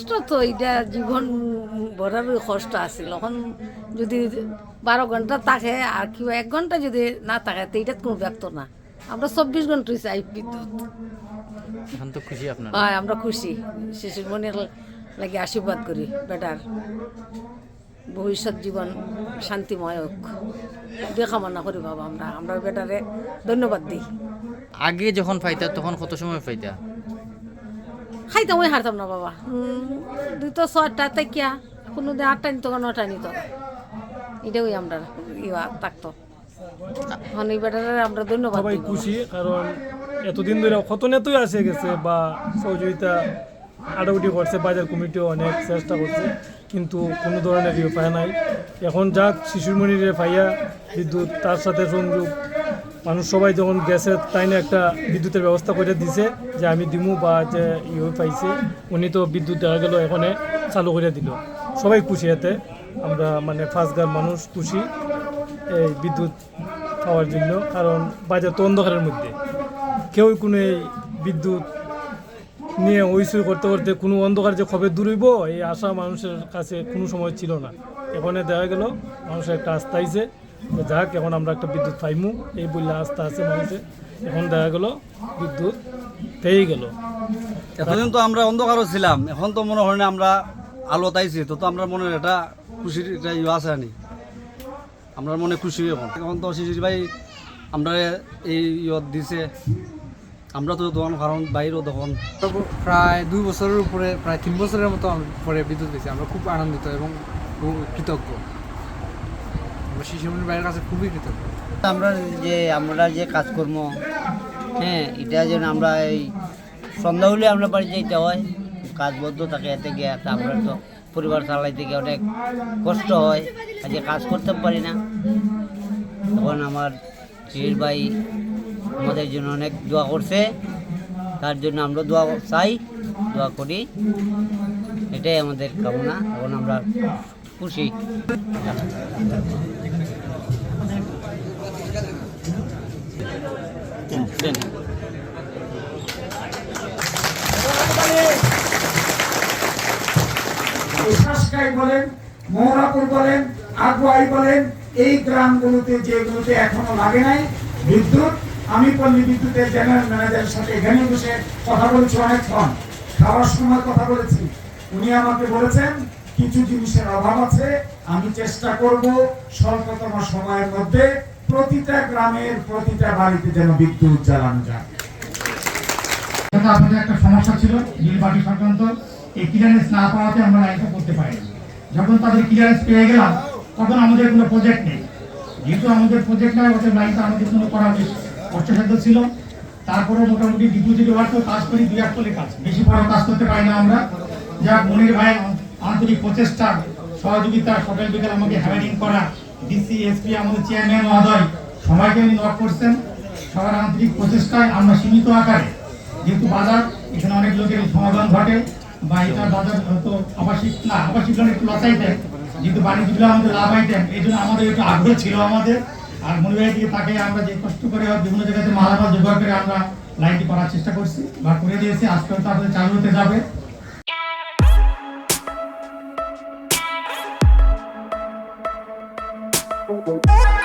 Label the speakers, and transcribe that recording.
Speaker 1: কষ্ট তো এটা জীবন ভরার কষ্ট আছিল। এখন যদি বারো ঘণ্টা থাকে আর কিবা এক ঘণ্টা যদি না থাকে তো এটাত কোনো ব্যক্ত না আমরা চব্বিশ ঘন্টাই চাই বিদ্যুৎ
Speaker 2: এখন তো খুশি আপনার
Speaker 1: হয় আমরা খুশি শিশুর মনের লাগে আশীর্বাদ করি বেটার ভবিষ্যৎ জীবন শান্তিময় হোক কামনা করি বাবা আমরা। আমরা বেটারে ধন্যবাদ দিই।
Speaker 2: আগে যখন পাইতা তখন কত সময় পাইতা
Speaker 1: খাইতাম ওই হারতাম না বাবা। দুই তো ছয়টা তাইকিয়া কোনো দিন আটটা নিত নটা নিত। এটা ওই আমরা ইয়া থাকতো। এখন এই বেটারে আমরা ধন্যবাদ
Speaker 3: সবাই খুশি কারণ এতদিন ধরে কত নেতাই আসে গেছে বা সহযোগিতা আটাউটি করছে বাজার কমিটিও অনেক চেষ্টা করছে কিন্তু কোনো ধরনের ইয়ে পায় নাই। এখন যাক শিশুমণিরে পাইয়া বিদ্যুৎ তার সাথে সংযোগ মানুষ সবাই যখন গ্যাসের তাইনে একটা বিদ্যুতের ব্যবস্থা করে দিছে যে আমি দিমু বা যে ইয়ে পাইছে, উনি তো বিদ্যুৎ দেওয়া গেল এখানে চালু করে দিল। সবাই খুশি এতে। আমরা মানে ফার্স্টগার মানুষ খুশি এই বিদ্যুৎ পাওয়ার জন্য, কারণ বাজার তো অন্ধকারের মধ্যে। কেউই কোনো এই বিদ্যুৎ নিয়ে ওইসই করতে করতে কোনো অন্ধকার যে কবে দূর হইব, এই আশা মানুষের কাছে কোনো সময় ছিল না। এখানে দেখা গেল, মানুষের একটা আস্থা যে যাক এখন আমরা একটা বিদ্যুৎ পাইমু। এই বললে আস্থা আছে মানুষের এখন দেখা গেল বিদ্যুৎ পেয়েই গেল।
Speaker 4: এতদিন তো আমরা অন্ধকারও ছিলাম। এখন তো মনে হয় না আমরা আলো তাইছি তো তো আমরা মনে এটা খুশির এটা ইয়ে আছে আনি। আমরা মনে খুশি এখন। এখন তো শিশির ভাই আমরা এই ইয়ত দিছে। আমরা তো তখন কারণ বাইরেও তখন
Speaker 5: প্রায় দুই বছরের উপরে প্রায় তিন বছরের মতো পরে বিদ্যুৎ পেয়েছি আমরা খুব আনন্দিত এবং কৃতজ্ঞ। আমরা খুবই
Speaker 6: আমরা যে আমরা যে কাজকর্ম হ্যাঁ এটা যেন আমরা এই সন্ধ্যা হলে আমরা বাড়ি যাইতে হয়, কাজ বদ্ধ থাকে, এতে গিয়ে আমরা তো পরিবার চালাইতে গিয়ে অনেক কষ্ট হয় আজকে কাজ করতে পারি না। তখন আমার চির ভাই আমাদের জন্য অনেক দোয়া করছে, তার জন্য আমরা দোয়া চাই, দোয়া করি, এটাই আমাদের কামনা। এখন আমরা খুশি।
Speaker 7: বলেন মোহরাপুর বলেন, আগুয়াই বলেন, এই গ্রামগুলোতে যেগুলোতে এখনও লাগে নাই বিদ্যুৎ, আমি পল্লী বিদ্যুতের জেনারেল ম্যানেজারের সাথে এখানে বসে কথা বলছি অনেকক্ষণ। খাওয়ার সময় কথা বলেছি। উনি আমাকে বলেছেন কিছু জিনিসের অভাব আছে, আমি চেষ্টা করব স্বল্পতম সময়ের মধ্যে প্রতিটা গ্রামের প্রতিটা বাড়িতে যেন বিদ্যুৎ জ্বালানো যায়।
Speaker 8: আপনাদের একটা সমস্যা ছিল সংক্রান্ত। এই ক্লিয়ারেন্স না পাওয়াতে আমরা লাইনটা করতে পারিনি যখন তাদের ক্লিয়ারেন্স পেয়ে গেলাম, তখন আমাদের কোনো প্রজেক্ট নেই। যেহেতু আমাদের প্রজেক্ট নাই ওদের লাইনটা আমাদের কোনো করা কষ্টসাধ্য ছিল। তারপরে মোটামুটি ডিপুটি ওয়ার্কও কাজ করি দুই এক কাজ। বেশি বড় কাজ করতে পারি না আমরা। যা মনির ভাই আন্তরিক প্রচেষ্টা, সহযোগিতা সকাল বিকাল আমাকে হ্যাভারিং করা ডিসি এসপি আমাদের চেয়ারম্যান মহোদয়, সবাইকে উনি নক করছেন। সবার আন্তরিক প্রচেষ্টায় আমরা সীমিত আকারে, যেহেতু বাজার, এখানে অনেক লোকের সমাধান ঘটে, বা এটা বাজার হয়তো আবাসিক, না, আবাসিক লোন একটু লসাইতেন যেহেতু বাণিজ্যগুলো আমাদের লাভ আইতেন এই জন্য আমাদের একটু আগ্রহ ছিল আমাদের। আর মনিবাই দিকে তাকে আমরা যে কষ্ট করে বিভিন্ন জায়গাতে মালামাল জোগাড় করে আমরা লাইনটি করার চেষ্টা করছি, বা করে দিয়েছি আজকে হয়তো আপনাদের চালু হতে যাবে। Oh.